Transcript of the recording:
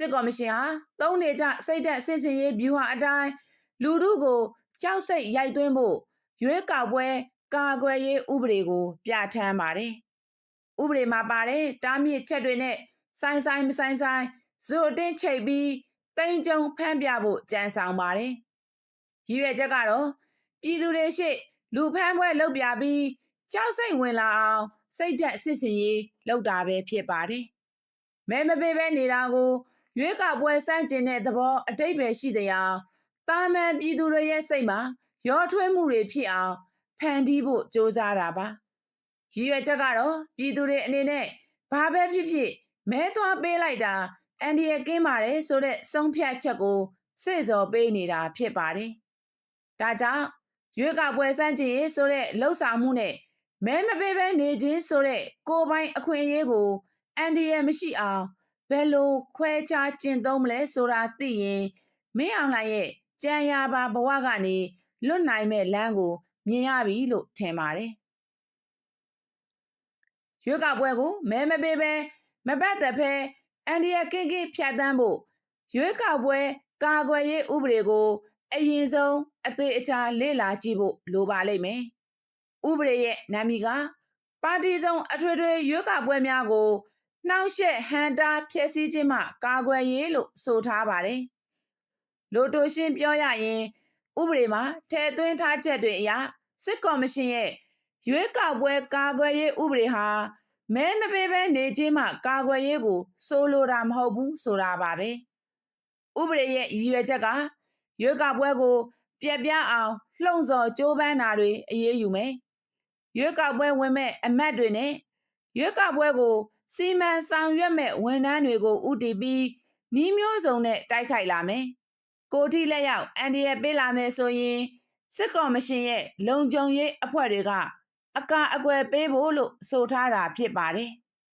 စစ်ကော်မရှင်ဟာသုံးနေကြစိတ်သက်စစ်စင်ရေးဗျူဟာအတိုင်းလူထုကိုကြောက်စိတ်ရိုက်သွင်းဖို့ရွေးကောက်ပွဲကာကွယ်ရေးဥပဒေကို ပြဋ္ဌာန်းပါတယ်။ဥပဒေမှာပါတဲ့တားမြစ်ချက်တွေနဲ့ဆိုင်ဆိုင်မဆိုင်ဆိုင်ဇိုအတင်းချိတ်ပြီးတိမ်ကြုံဖမ်းပြဖို့ကြံဆောင်ပါတယ်။ရည်ရွယ်ချက်ကတော့ပြည်သူတွေရှေ့လူဖမ်းပွဲလုပ်ပြပြီးကြောက်စိတ်ဝင်လာအောင်စိတ်သက်စစ်စင်ရေးလုပ်တာပဲဖြစ်ပါတယ်။မဲမပေးဘဲနေတာကို ရွေးကောက်ပွဲစန့်ကျင်တဲ့သဘောအတိတ်ပဲရှိတဲ့အတာမန်ပြည်သူတွေရဲ့စိတ်မှာရောထွေးမှုတွေဖြစ်အောင်ဖန်တီးဖို့ကြိုးစားတာပါရည်ရွယ်ချက်ကတော့ပြည်သူတွေအနေနဲ့ဘာပဲဖြစ်ဖြစ်မဲသွားပေးလိုက်တာအန်ဒီရကင်းပါတယ်ဆိုတဲ့ဆုံးဖြတ်ချက်ကိုစေ့စော်ပေးနေတာဖြစ်ပါတယ်ဒါကြောင့်ရွေးကောက်ပွဲစန့်ကျင်ရေးဆိုတဲ့လှုပ်ဆောင်မှုနဲ့မဲမပေးဘဲနေခြင်းဆိုတဲ့ကိုယ်ပိုင်အခွင့်အရေးကိုအန်ဒီရမရှိအောင် ဘယ်လိုခွဲခြားကျင့်သုံးမလဲဆိုတာသိရင်မင်းအောင်လှိုင်ရဲ့ကြံရပါဘဝကနေလွတ်နိုင်မဲ့လမ်းကိုမြင်ရပြီလို့ထင်ပါတယ်။ရွေးကောက်ပွဲကိုမဲမပေးပဲမပတ်သက်ဖဲအန်ဒီယာကင်းကင်းဖြတ်တန်းဖို့ရွေးကောက်ပွဲကာကွယ်ရေးဥပဒေကို အရင်ဆုံးအသေးအချာလေ့လာကြည့်ဖို့လိုပါလိမ့်မယ်။ဥပဒေရဲ့နာမည်ကပါတီစုံအထွေထွေရွေးကောက်ပွဲများကို နှောင့်ယှက်ဟန်တာဖျက်ဆီးခြင်းမှကာကွယ်ရေးလို့ဆိုထားပါတယ်။လိုတိုရှင်းပြောရရင်ဥပဒေမှာထည့်သွင်းထားချက်တွေအရစစ်ကော်မရှင်ရဲ့ရွေးကောက်ပွဲကာကွယ်ရေးဥပဒေဟာမဲမပေးဘဲနေခြင်းမှကာကွယ်ရေးကိုဆိုလိုတာမဟုတ်ဘူးဆိုတာပါပဲဥပဒေရဲ့ရည်ရွယ်ချက်ကရွေးကောက်ပွဲကို ပြက်ပြားအောင်လှုံ့ဆော်ကြိုးပမ်းတာတွေအရေးယူမယ်ရွေးကောက်ပွဲဝင်မဲ့အမတ်တွေနဲ့ရွေးကောက်ပွဲကို စီမံဆောင်ရွက်မဲ့ဝန်ထမ်းတွေကိုဥတီပြီးနှီးမျိုးစုံနဲ့တိုက်ခိုက်လာမယ်ကိုထိလက်ရောက်အန်ဒီရပေးလာမယ်ဆိုရင်စစ်ကော်မရှင်ရဲ့လုံခြုံရေးအဖွဲ့တွေကအကာအကွယ်ပေးဖို့လို့ဆိုထားတာဖြစ်ပါတယ်။